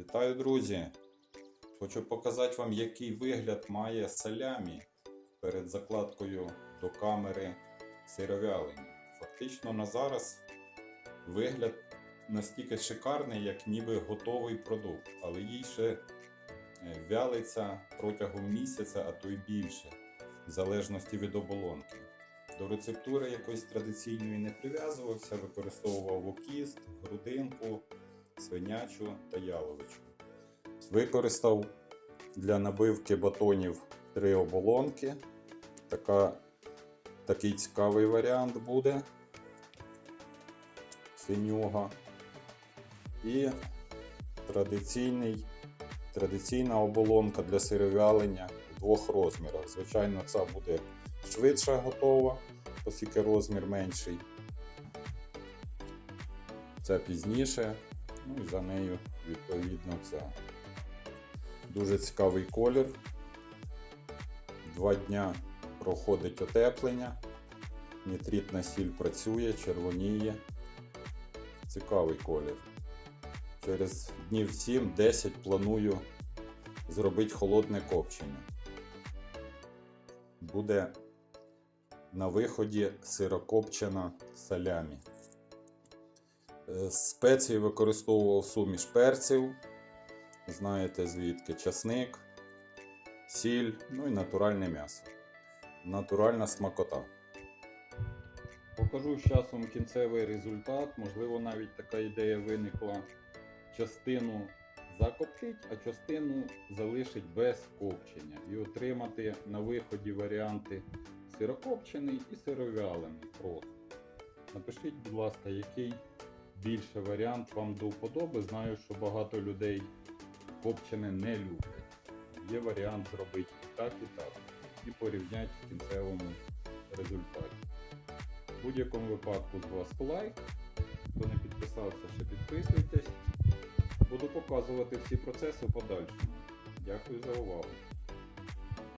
Вітаю, друзі! Хочу показати вам, який вигляд має салямі перед закладкою до камери сировялення. Фактично на зараз вигляд настільки шикарний, як ніби готовий продукт, але їй ще е, вялиться протягом місяця, а то й більше, в залежності від оболонки. До рецептури якоїсь традиційної не прив'язувався, використовував окіст, грудинку, свинячу та яловичку. Використав для набивки батонів три оболонки. Така, такий цікавий варіант буде. Синюга. І традиційний, традиційна оболонка для сировялення у двох розмірах. Звичайно, ця буде швидше готова, оскільки розмір менший. Це пізніше, ну і за нею, відповідно, ця. Дуже цікавий колір. Два дня проходить отеплення. Нітритна сіль працює, червоніє. Цікавий колір. Через днів 7-10 планую зробити холодне копчення. Буде на виході сирокопчена салямі. Е, Спеції використовував суміш перців. Знаєте звідки часник, сіль, ну і натуральне м'ясо. Натуральна смакота. Покажу з часом кінцевий результат. Можливо, навіть така ідея виникла. Частину закоптить, а частину залишить без копчення. І отримати на виході варіанти сирокопчений і сировялений просто. Напишіть, будь ласка, який більше варіант вам до вподоби. Знаю, що багато людей копчене не люблять. Є варіант зробити і так, і так. І порівняти в кінцевому результаті. В будь-якому випадку з вас лайк. Хто не підписався, ще підписуйтесь. Буду показувати всі процеси в подальшому. Дякую за увагу.